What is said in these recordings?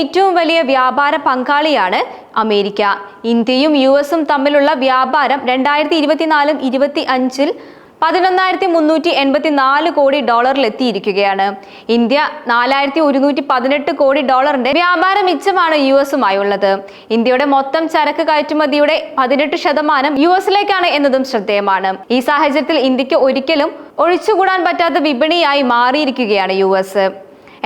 ഏറ്റവും വലിയ വ്യാപാര പങ്കാളിയാണ് അമേരിക്ക. ഇന്ത്യയും യു എസും തമ്മിലുള്ള വ്യാപാരം രണ്ടായിരത്തി ഇരുപത്തിനാലും ഇരുപത്തി അഞ്ചിൽ പതിനൊന്നായിരത്തി മുന്നൂറ്റി എൺപത്തി നാല് കോടി ഡോളറിലെത്തിയിരിക്കുകയാണ് ഇന്ത്യ നാലായിരത്തി ഒരുന്നൂറ്റി പതിനെട്ട് കോടി ഡോളറിന്റെ വ്യാപാര മിച്ചമാണ് യു എസുമായുള്ളത്. ഇന്ത്യയുടെ മൊത്തം ചരക്ക് കയറ്റുമതിയുടെ പതിനെട്ട് ശതമാനം യു എസിലേക്കാണ് എന്നതും ശ്രദ്ധേയമാണ്. ഈ സാഹചര്യത്തിൽ ഇന്ത്യയ്ക്ക് ഒരിക്കലും ഒഴിച്ചുകൂടാൻ പറ്റാത്ത വിപണിയായി മാറിയിരിക്കുകയാണ് യു എസ്.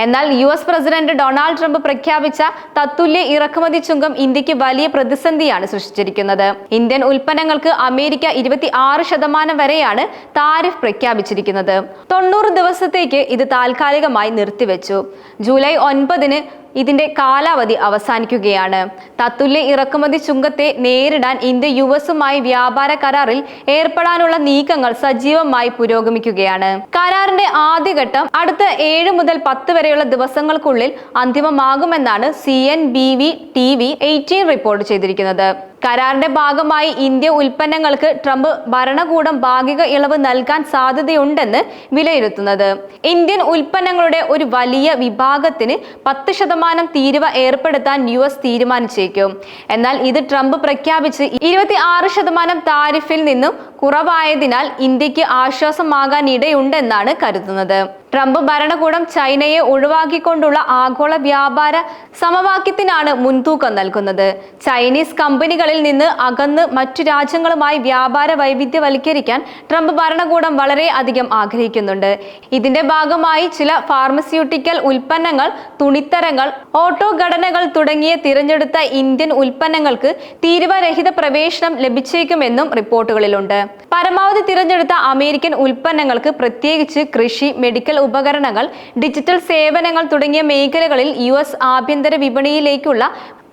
എന്നാൽ U S president Donald Trump പ്രഖ്യാപിച്ച തത്തുല്യ ഇറക്കുമതി ചുങ്കം ഇന്ത്യയ്ക്ക് വലിയ പ്രതിസന്ധിയാണ് സൃഷ്ടിച്ചിരിക്കുന്നത്. ഇന്ത്യൻ ഉൽപ്പന്നങ്ങൾക്ക് അമേരിക്ക ഇരുപത്തി ആറ് ശതമാനം വരെയാണ് താരിഫ് പ്രഖ്യാപിച്ചിരിക്കുന്നത്. തൊണ്ണൂറ് ദിവസത്തേക്ക് ഇത് താൽക്കാലികമായി നിർത്തിവെച്ചു. ജൂലൈ ഒൻപതിന് ഇതിന്റെ കാലാവധി അവസാനിക്കുകയാണ്. തത്തുല്യ ഇറക്കുമതി ചുങ്കത്തെ നേരിടാൻ ഇന്ത്യ യു എസുമായി വ്യാപാര കരാറിൽ ഏർപ്പെടാനുള്ള നീക്കങ്ങൾ സജീവമായി പുരോഗമിക്കുകയാണ്. കരാറിന്റെ ആദ്യഘട്ടം അടുത്ത ഏഴ് മുതൽ പത്ത് വരെയുള്ള ദിവസങ്ങൾക്കുള്ളിൽ അന്തിമമാകുമെന്നാണ് C N B V T V eighteen report ചെയ്തിരിക്കുന്നത്. കരാറിന്റെ ഭാഗമായി ഇന്ത്യ ഉൽപ്പന്നങ്ങൾക്ക് ട്രംപ് ഭരണകൂടം ഭാഗിക ഇളവ് നൽകാൻ സാധ്യതയുണ്ടെന്ന് വിലയിരുത്തുന്നത്. ഇന്ത്യൻ ഉൽപ്പന്നങ്ങളുടെ ഒരു വലിയ വിഭാഗത്തിന് പത്ത് ശതമാനം തീരുവ ഏർപ്പെടുത്താൻ യു എസ് തീരുമാനിച്ചേക്കും. എന്നാൽ ഇത് ട്രംപ് പ്രഖ്യാപിച്ച് ഇരുപത്തി ആറ് ശതമാനം താരിഫിൽ നിന്നും കുറവായതിനാൽ ഇന്ത്യയ്ക്ക് ആശ്വാസമാകാൻ ഇടയുണ്ടെന്നാണ് കരുതുന്നത്. ട്രംപ് ഭരണകൂടം ചൈനയെ ഒഴിവാക്കിക്കൊണ്ടുള്ള ആഗോള വ്യാപാര സമവാക്യത്തിനാണ് മുൻതൂക്കം നൽകുന്നത്. ചൈനീസ് കമ്പനികളിൽ നിന്ന് അകന്ന് മറ്റു രാജ്യങ്ങളുമായി വ്യാപാര വൈവിധ്യവൽക്കരിക്കാൻ ട്രംപ് ഭരണകൂടം വളരെ അധികം ആഗ്രഹിക്കുന്നുണ്ട്. ഇതിന്റെ ഭാഗമായി ചില ഫാർമസ്യൂട്ടിക്കൽ ഉൽപ്പന്നങ്ങൾ തുണിത്തരങ്ങൾ ഓട്ടോ ഘടനകൾ തുടങ്ങിയ തിരഞ്ഞെടുത്ത ഇന്ത്യൻ ഉൽപ്പന്നങ്ങൾക്ക് തീരുവരഹിത പ്രവേശനം ലഭിച്ചേക്കുമെന്നും റിപ്പോർട്ടുകളിലുണ്ട്. പരമാവധി തിരഞ്ഞെടുത്ത അമേരിക്കൻ ഉൽപ്പന്നങ്ങൾക്ക് പ്രത്യേകിച്ച് കൃഷി മെഡിക്കൽ ഉപകരണങ്ങൾ ഡിജിറ്റൽ സേവനങ്ങൾ തുടങ്ങിയ മേഖലകളിൽ യു ആഭ്യന്തര വിപണിയിലേക്കുള്ള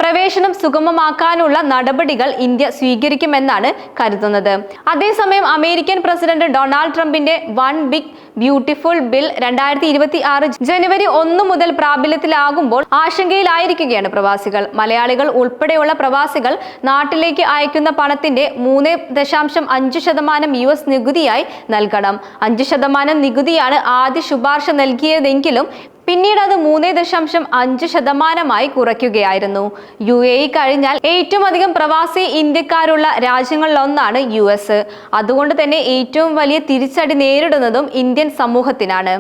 പ്രവേശനം സുഗമമാക്കാനുള്ള നടപടികൾ ഇന്ത്യ സ്വീകരിക്കുമെന്നാണ് കരുതുന്നത്. അതേസമയം അമേരിക്കൻ പ്രസിഡന്റ് ഡൊണാൾഡ് ട്രംപിന്റെ വൺ ബിഗ് ബ്യൂട്ടിഫുൾ ബിൽ രണ്ടായിരത്തി ഇരുപത്തി ആറ് ജനുവരി ഒന്ന് മുതൽ പ്രാബല്യത്തിലാകുമ്പോൾ ആശങ്കയിലായിരിക്കുകയാണ് പ്രവാസികൾ. മലയാളികൾ ഉൾപ്പെടെയുള്ള പ്രവാസികൾ നാട്ടിലേക്ക് അയക്കുന്ന പണത്തിന്റെ മൂന്ന് ദശാംശം അഞ്ച് ശതമാനം യു എസ് നികുതിയായി നൽകണം. അഞ്ച് ശതമാനം നികുതിയാണ് ആദ്യ ശുപാർശ നൽകിയതെങ്കിലും പിന്നീട് അത് മൂന്ന് ദശാംശം അഞ്ച് ശതമാനമായി കുറയ്ക്കുകയായിരുന്നു. യു എ ഇ കഴിഞ്ഞാൽ ഏറ്റവും അധികം പ്രവാസി ഇന്ത്യക്കാരുള്ള രാജ്യങ്ങളിലൊന്നാണ് യു എസ്. അതുകൊണ്ട് തന്നെ ഏറ്റവും വലിയ തിരിച്ചടി നേരിടുന്നതും ഇന്ത്യൻ സമൂഹത്തിനാണ്.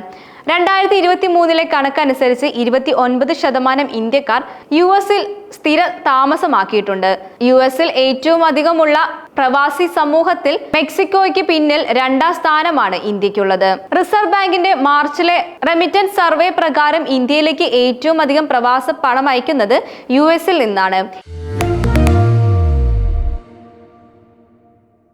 രണ്ടായിരത്തി ഇരുപത്തി മൂന്നിലെ കണക്കനുസരിച്ച് ഇരുപത്തി ഒൻപത് ശതമാനം ഇന്ത്യക്കാർ യു എസിൽ സ്ഥിര താമസമാക്കിയിട്ടുണ്ട്. യു എസിൽ ഏറ്റവും അധികമുള്ള പ്രവാസി സമൂഹത്തിൽ മെക്സിക്കോയ്ക്ക് പിന്നിൽ രണ്ടാം സ്ഥാനമാണ് ഇന്ത്യക്കുള്ളത്. റിസർവ് ബാങ്കിന്റെ മാർച്ചിലെ റെമിറ്റൻസ് സർവേ പ്രകാരം ഇന്ത്യയിലേക്ക് ഏറ്റവും അധികം പ്രവാസ പണം അയക്കുന്നത് യു എസിൽ നിന്നാണ്.